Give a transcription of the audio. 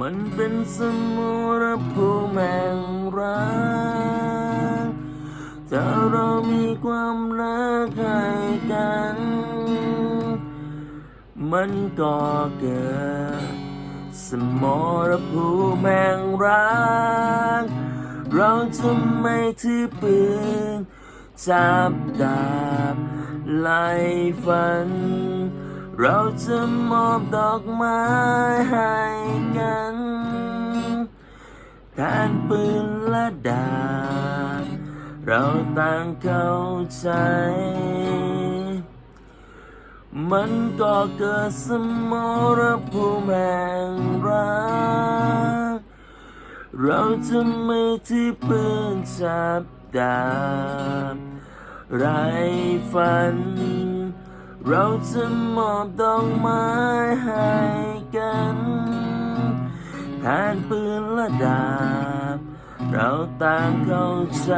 มันเป็นสมุรภูมิแห่งรักถ้าเรามีความรักให้กัน มันก็เกิดสมรภูมิแห่งรัก เราจะไม่ถือปืนจับดาบไล่ฟัน เราจะมอบดอกไม้ให้ แทนปืนและดาบเราต่างเข้าใจ มันก็เกิดสมรภูมิแห่งรัก เราจะไม่ที่ปืนจับดาบไรฝัน เราจะมอบดอกไม้ แทนปืนและดาบ เราต่างเข้าใจ